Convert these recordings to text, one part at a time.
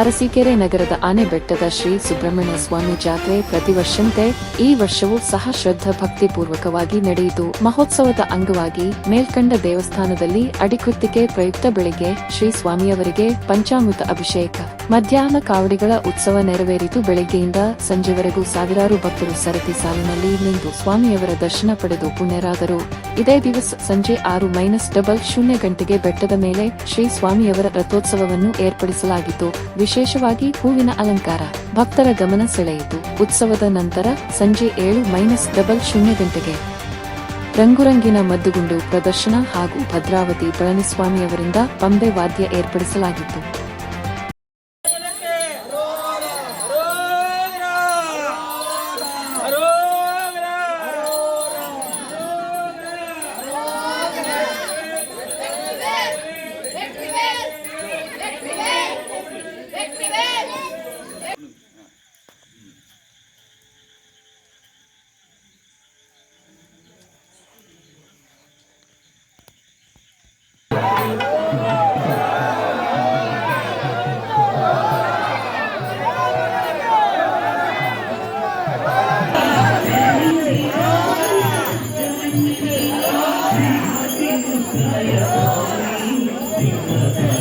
ಅರಸೀಕೆರೆ ನಗರದ ಆನೆಬೆಟ್ಟದ ಶ್ರೀ ಸುಬ್ರಹ್ಮಣ್ಯ ಸ್ವಾಮಿ ಜಾತ್ರೆ ಪ್ರತಿ ವರ್ಷಂತೆ ಈ ವರ್ಷವೂ ಸಹ ಶ್ರದ್ಧಾ ಭಕ್ತಿ ಪೂರ್ವಕವಾಗಿ ನಡೆಯಿತು. ಮಹೋತ್ಸವದ ಅಂಗವಾಗಿ ಮೇಲ್ಕಂಡ ದೇವಸ್ಥಾನದಲ್ಲಿ ಅಡಿಕುತ್ತಿಗೆ ಪ್ರಯುಕ್ತ ಬೆಳಿಗ್ಗೆ ಶ್ರೀ ಸ್ವಾಮಿಯವರಿಗೆ ಪಂಚಾಮೃತ ಅಭಿಷೇಕ. ಮಧ್ಯಾಹ್ನ ಕಾವಡಿಗಳ ಉತ್ಸವ ನೆರವೇರಿತು. ಬೆಳಗ್ಗೆಯಿಂದ ಸಂಜೆವರೆಗೂ ಸಾವಿರಾರು ಭಕ್ತರು ಸರತಿ ಸಾಲಿನಲ್ಲಿ ನಿಂತು ಸ್ವಾಮಿಯವರ ದರ್ಶನ ಪಡೆದು ಪುಣ್ಯರಾದರು. ಇದೇ ದಿವಸ ಸಂಜೆ ಆರು ಮೈನಸ್ ಡಬಲ್ ಶೂನ್ಯ ಗಂಟೆಗೆ ಬೆಟ್ಟದ ಮೇಲೆ ಶ್ರೀ ಸ್ವಾಮಿಯವರ ರಥೋತ್ಸವವನ್ನು ಏರ್ಪಡಿಸಲಾಗಿತ್ತು. ವಿಶೇಷವಾಗಿ ಹೂವಿನ ಅಲಂಕಾರ. ಭಕ್ತರ ಗಮನ ಸೆಳೆಯಿತು. ಉತ್ಸವದ ನಂತರ ಸಂಜೆ ಏಳು ಮೈನಸ್ ಡಬಲ್ ಶೂನ್ಯ ಗಂಟೆಗೆ ರಂಗುರಂಗಿನ ಮದ್ದುಗುಂಡು ಪ್ರದರ್ಶನ ಹಾಗೂ ಭದ್ರಾವತಿ ಪಳನಿಸ್ವಾಮಿಯವರಿಂದ ಪಂಬೆ ವಾದ್ಯ ಏರ್ಪಡಿಸಲಾಗಿತ್ತು. Senhor.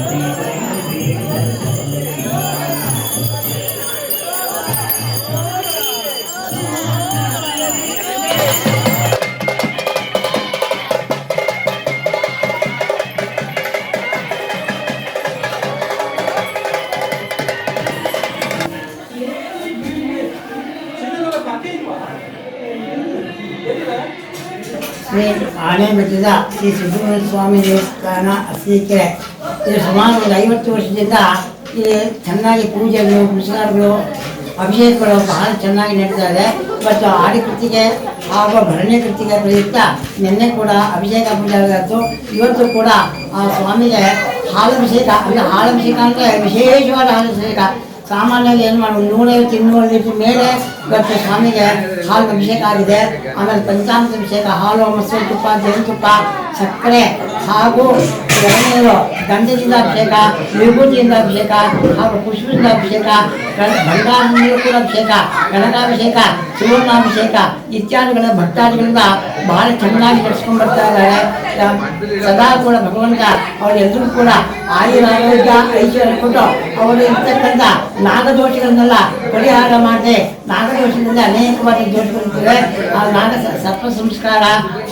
ಶ್ರೀ ಆನೆಬೆಟ್ಟದ ಶ್ರೀ ಸುಬ್ರಹ್ಮಣ್ಯ ಸ್ವಾಮಿ ದೇವಸ್ಥಾನ ಅರಸೀಕೆರೆ ಇಲ್ಲಿ ಸುಮಾರು ಒಂದು ಐವತ್ತು ವರ್ಷದಿಂದ ಇಲ್ಲಿ ಚೆನ್ನಾಗಿ ಪೂಜೆಗಳು ಪುರಸ್ಕಾರಗಳು ಅಭಿಷೇಕಗಳು ಬಹಳ ಚೆನ್ನಾಗಿ ನಡೀತಾ ಇದೆ. ಮತ್ತು ಆಡಿ ಕೃತಿಗೆ ಹಾಗೂ ಭರಣಿ ಕೃತಿಗೆ ಪ್ರಯುಕ್ತ ನಿನ್ನೆ ಕೂಡ ಅಭಿಷೇಕ ಪೂಜೆ ಆಗಿತ್ತು ಇವತ್ತು ಕೂಡ ಆ ಸ್ವಾಮಿಗೆ ಹಾಲಭಿಷೇಕ, ಅಂದರೆ ಹಾಲಭಿಷೇಕ ಅಂದರೆ ವಿಶೇಷವಾದ ಹಾಲಭಿಷೇಕ. ಸಾಮಾನ್ಯವಾಗಿ ಏನು ಮಾಡಿ ನೂರ ಐವತ್ತು ಇನ್ನೂರು ಲೀಟರ್ ಮೇಲೆ ಇವತ್ತು ಸ್ವಾಮಿಗೆ ಹಾಲು ಅಭಿಷೇಕ ಆಗಿದೆ ಆಮೇಲೆ ಪಂಚಾಮೃತ ಅಭಿಷೇಕ, ಹಾಲು, ಮೊಸರು ತುಪ್ಪ ಜೇನುತುಪ್ಪ ಸಕ್ಕರೆ ಹಾಗೂ ಎಣ್ಣೆಯರು ಗಂಧದಿಂದ ಅಭಿಷೇಕ ವಿಭೂತಿಯಿಂದ ಅಭಿಷೇಕ, ಹಾಗೂ ಪುಷ್ಪದಿಂದ ಅಭಿಷೇಕ ಬಂಗಾರ ಕೂಡ ಅಭಿಷೇಕ ಗಣಕಾಭಿಷೇಕ ಸುವರ್ಣಾಭಿಷೇಕ, ಇತ್ಯಾದಿಗಳ ಭಕ್ತಾದಿಗಳಿಂದ ಬಹಳ ಚೆನ್ನಾಗಿ ನಡೆಸ್ಕೊಂಡು ಬರ್ತಾ ಇದ್ದಾರೆ. ಸದಾ ಕೂಡ ಭಗವಂತ ಅವರೆಲ್ಲರೂ ಕೂಡ ಆಯುರ ಆರೋಗ್ಯ, ಐಶ್ವರ್ಯ ಕೊಟ್ಟು ಅವರು ಇರ್ತಕ್ಕಂಥ ನಾಗದೋಷಗಳನ್ನೆಲ್ಲ ಪರಿಹಾರ ಮಾಡದೆ, ನಾಗದೋಷದಿಂದ ಅನೇಕವಾದ ದೋಷಗಳಿರ್ತವೆ. ಆ ನಾಗ ಸರ್ಪ ಸಂಸ್ಕಾರ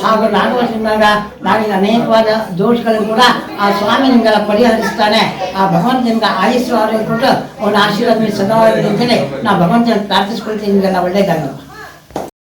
ಹಾಗೂ ನಾಗವಶನಾಗ ನಾಗಿನ ಅನೇಕವಾದ ದೋಷಗಳು ಕೂಡ ಆ ಸ್ವಾಮಿ ನಿಮ್ಗೆಲ್ಲ ಪರಿಹರಿಸ್ತಾನೆ. ಆ ಭಗವಂತ ನಿಮ್ಗೆ ಆಯುಸ್ಸು ಆರೋಗ್ಯ ಕೊಟ್ಟು ಅವನ ಆಶೀರ್ವಾದ ಸದಾ ಅಂತೇಳಿ ನಾವು ಭಗವಂತನ ಪ್ರಾರ್ಥಿಸ್ಕೊಳ್ತೀವಿ ನಿಮಗೆಲ್ಲ ಒಳ್ಳೇದಾಗಲ್ಲ